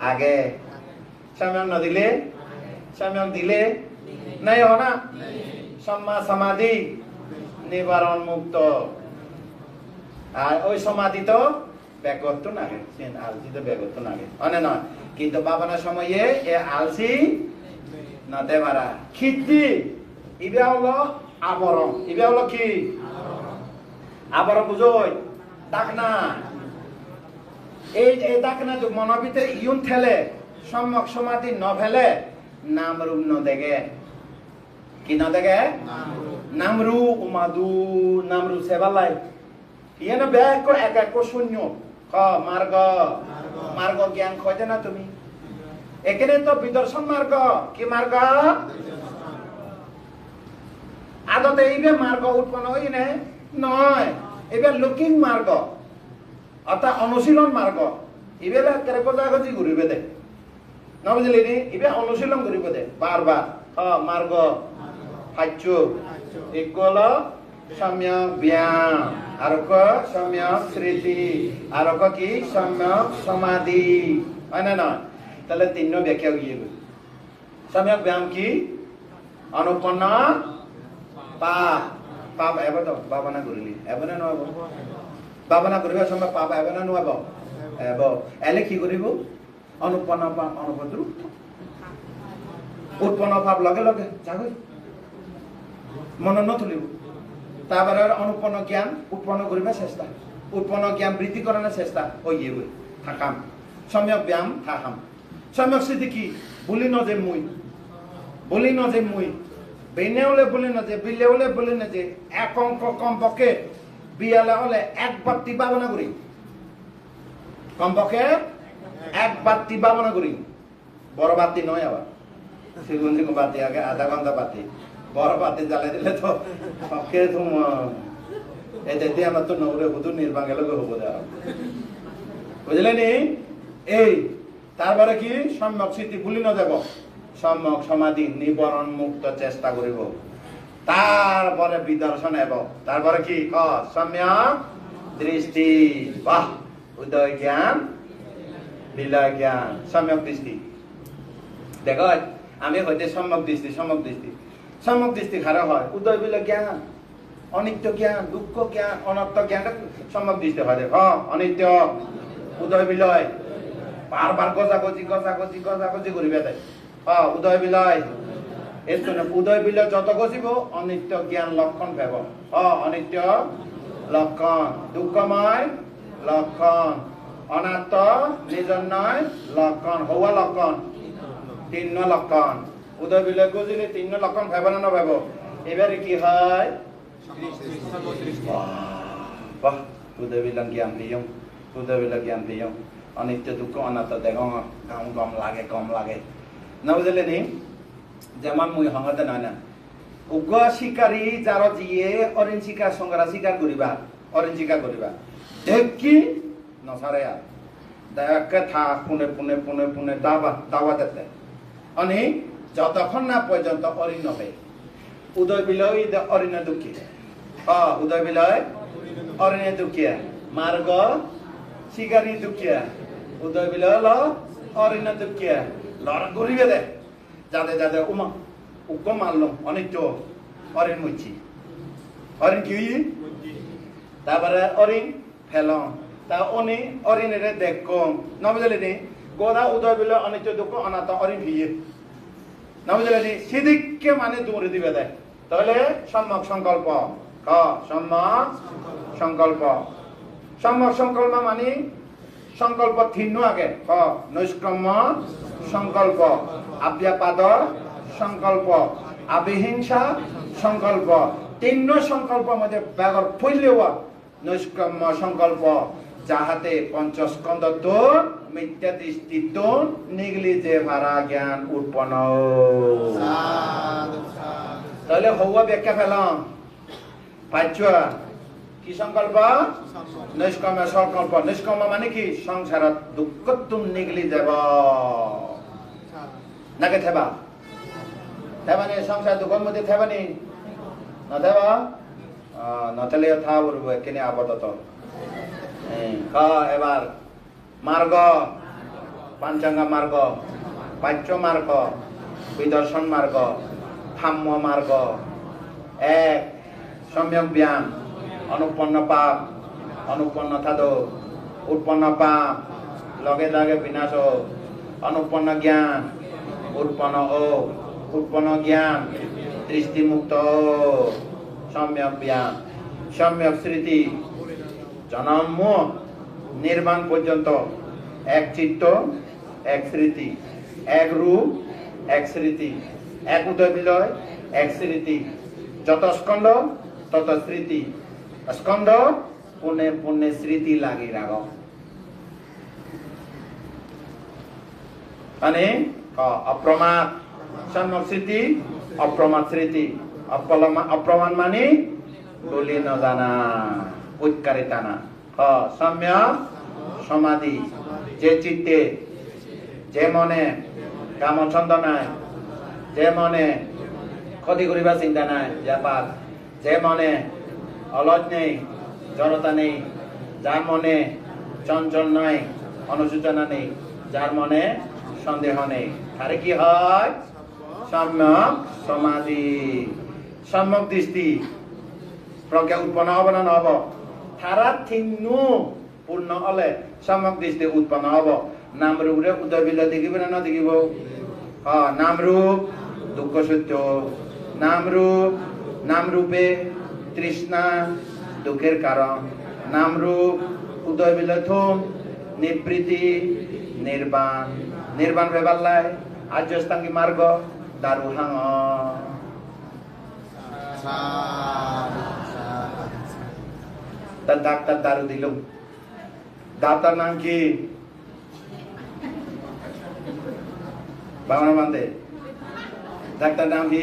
আগে। সম্যক ন দিলে? সম্যক দিলে? নাই হ না? সম্মা সমাধি, নিবারণ মুক্ত। আর ওই সমাধি তো ব্যাগত্ব নাগে। আলসি তো ব্যাগত্ব নাগে। অনে নয়। কিন্তু বাবানার সময়ে এ আলসি না দেবারা খিদ্দি, ইবে হলো আবরণ। ইবে হলো কি? আবরণ। ডাক না এই এই ডাক না যে মনের ভিতরে ইউন ঠেলে সম্যক সমাধি ন ফেলে নাম রূপ ন দেখে। কি ন দেখে? নামরু উমাদু নামরু সেবালাই ইয়ে না ব্যাগ কো এক এক শূন্য। ক মার্গ। মার্গ। জ্ঞান খোঁজে না তুমি। এখানে তো বিদর্শন মার্গ। কি মার্গ? আদতে এইবে মার্গ উৎপন্ন হই নে নয় এবার লুকিং মার্গ। অর্থাৎ অনুশীলন মার্গ ইবেলা কেরে কোজাগজি ঘুরিবে দে। ন বুঝলি নি, ইবে অনুশীলন ঘুরিব দে। বারবার হ মার্গ হাচ্য ইকুয়াল সম্যক ব্যায়াম। আর সম্যক স্মৃতি। আর কি? সম্যক সমাধি। হয় না নয় তাহলে তিন ব্যাখ্যা গিয়ে সম্যক ব্যায়াম কি? অনুপন্ন পাপ। পাপ এবার তো বাবানা করিলি এবার নয় বাবানা করিবার সময় পাপ এবার না নয় এব। এলে কি করিব? অনুপন্ন পাপ অনুপদ্রু উৎপন্ন পাপ লগে লগে, যাগৈ মনে নতুলিব তারপরে অনুপন্ন জ্ঞান উৎপন্ন করিবার চেষ্টা। উৎপন্ন জ্ঞান বৃদ্ধি করানোর চেষ্টা ওই ইয়ে থাকাম। সম্যক ব্যায়াম, থাকাম। সম্যক স্মৃতি কি? বলি ন যে মুই। বলি ন যে মুই। বেনে হলে বলি না যে বিলে হলে বলি না যে এক অঙ্ক কমপক্ষে বিয়ালে হলে এক বাত্তি ভাবনা করি। কমপক্ষে এক বাত্তি ভাবনা করি। বড় বাতি নয় আবার। সেগুলি বাতি, আগে আধা ঘণ্টা বাতি। বড় বাতি জ্বালাই দিলে তো পক্ষে তো এই যেতে আমরা তো নগরে হুদুর নির্বাঙ্গে লোক হব দেওয়া বুঝলে নি? এই, তারপরে কি? সম্যক স্মৃতি ভুলি না যাব। সম্যক সমাধি, নিবরণ মুক্ত চেষ্টা করিব। তারপরে বিদর্শন এব তারপরে কি? সম্যক দৃষ্টি। বাহ, উদয় জ্ঞান বিলয় জ্ঞান, সম্যক দৃষ্টি। দেখ, আমি হইতে সম্যক দৃষ্টি সম্যক দৃষ্টি। সম্যক দৃষ্টি খারাপ হয়? উদয় বিলয় জ্ঞান, অনিত্য জ্ঞান, দুঃখ জ্ঞান, অনর্থ জ্ঞান, সম্যক দৃষ্টি হয়। দেখ, অনিত্য, উদয় বিলয়। বারবার গজাগজি গজাগজি গজাগজি করিবে তাই। উদয় বিলয়। এর জন্য উদয় বিলয় যত গজিব, অনিত্য জ্ঞান লক্ষণ ভেব। অনিত্য লক্ষণ। দুঃখময় লক্ষণ। অনাত্ম নিজন নয় লক্ষণ। হওয়া লক্ষণ। তিন লক্ষণ। উদয় বিলয় গজিলে তিন লক্ষণ ভেব না নভেব এবারে কি হয়? বাহ, উদয় বিলয় জ্ঞান দিয়ম। উদয় বিলয় জ্ঞান দিয়ম। অনিত্য দুঃখ, অনাত্ম দেখ কম কম লাগে কম লাগে। না বুঝলে নি? যেমন মুই সংগতে নয় না। উগ্র শিকারী যার যিয়ে অরিন শিকার সংগ্রা শিকার করিবা অরিন শিকার করিবা দেখি নসারে আর দেখে থা, পুনে পুনে পুনে পুনে, দাবা দাওয়া দিতে। অনি যতক্ষণ না পর্যন্ত অরিন হবে উদয় বিলয় অরিণ দুঃখী। অ, উদয় বিলয় অরিণ দুঃখিয়া। মার্গ শিকারী দুঃখিয়া। উদয় বিলয় হলো অরিণ দুঃখিয়া। লড়া করিবে দে। যাতে যাতে উমা উপ মারলাম অনিত্য অরিণ মুচি। অরিণ কি তারপরে অরিণ ফেলং তা অনি অরিণেরে দেখ। কম নবুঝলি নি গোদা উদয় বিলয় অনিত্য দুঃখ অনাথ অরিণ ভিয়ে না বুঝলে নি সেদিককে মানে দৌড়ে দিবে দেয়। তাহলে সম্যক সংকল্প। ক? সম্যক সংকল্প। সম্যক সংকল্প মানে সংকল্প থিন্ন আগে। ক নৈষ্ক্রম্য সংকল্প আব্যাপাদ সংকল্প আবিহিংসা সংকল্প তিন্ন সংকল্প মধ্যে ব্যাগর ফৈলেওয়া নৈষ্ক্রম্য সংকল্প যাহাতে পঞ্চস্কন্দ তোর মিথ্যা দৃষ্টি তোর নিগলি যে ভাড়া জ্ঞান উৎপন্ন। তাহলে হওয়া ব্যাখ্যা পেলাম পাচ্ছ কি সংকল্প? নিষ্কর্ম সংকল্প। নিষ্কর্ম মানে কি? সংসারত দুঃখ তুম নিগলি যাব নাকে থেবা? থেবানি সংসার দুঃখের মধ্যে থেবানি নথেবা নথেলে থা বলব এখানে আপাতত কা, এবার মার্গ। পাঞ্চাঙ্গা মার্গ, পাচ্য মার্গ, বিদর্শন মার্গ থাম্য মার্গ। এক, সম্যক ব্যায়াম অনুপন্ন পাপ অনুপন্ন থাদ উৎপন্ন পাপ লগে লগে বিনাশ অনুপন্ন জ্ঞান উৎপন্ন ও উৎপন্ন জ্ঞান দৃষ্টিমুক্ত সম্যক ব্যায়াম সম্যক স্মৃতি জনম নির্মাণ পর্যন্ত, এক চিত্ত, এক স্মৃতি, এক রূপ, এক স্মৃতি, এক উদয় বিলয় এক স্মৃতি, যত স্কন্ধ, তত স্মৃতি স্কন্ধ, পুনে পুনে স্মৃতি লাগি রাগ। মানে অপ্রমাদ। সম্যক স্মৃতি, অপ্রমাদ স্মৃতি। অপ্রমা- অপ্রমাণ মানে বলি নজানা। উৎকারিতা না ক সম্যক সমাধি। যে চিত্তে, যে মনে কাম কামছন্দ নাই যে মনে, ক্ষতি করিবার চিন্তা নাই। ব্যাপার যে মনে অলজ নেই, জড়তা নেই, যার মনে চঞ্চল নাই অনুসূচনা নেই, যার মনে সন্দেহ নেই। তারে কি হয়? সম্যক সমাধি, সম্যক দৃষ্টি। প্রজ্ঞা উৎপন্ন হব না নহব? তারা থিন্নু পূর্ণ হলে সম্যক দৃষ্টি উৎপন্ন হব। নাম রূপরে উদয় বিল দেখিব না না দেখিব নাম রূপ দুঃখ সত্য। নাম রূপ নাম রূপে তৃষ্ণা, দুঃখের কারণ। নাম রূপ উদয় বিল থুম নিবৃত্তি নির্বাণ নির্বাণ বেবাল্লায় আর্যস্তাঙ্গী মার্গ দারু হাঙ তার ডাক্তার দারু দিল ডাক্তার নাম কি? বাংলা বান্ধে ডাক্তার নাম কি?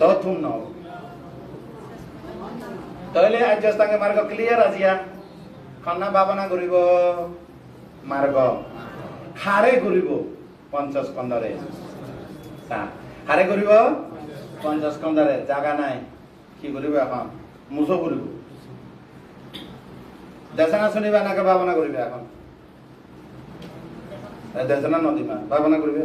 তথুম ন তাহলে আজ তাকে মার্গ ক্লিয়ার আজিয়া খন্না ভাবনা করিব মার্গ। হারে ঘুরিব পঞ্চস্কন্ধরে হারে ঘুরিব পঞ্চস্কন্ধরে জাগা নাই, কি করিব এখন? মুছো করিব দেশনা শুনিবা নাকে ভাবনা করিবে এখন? দেশনা নদীমা ভাবনা করিবে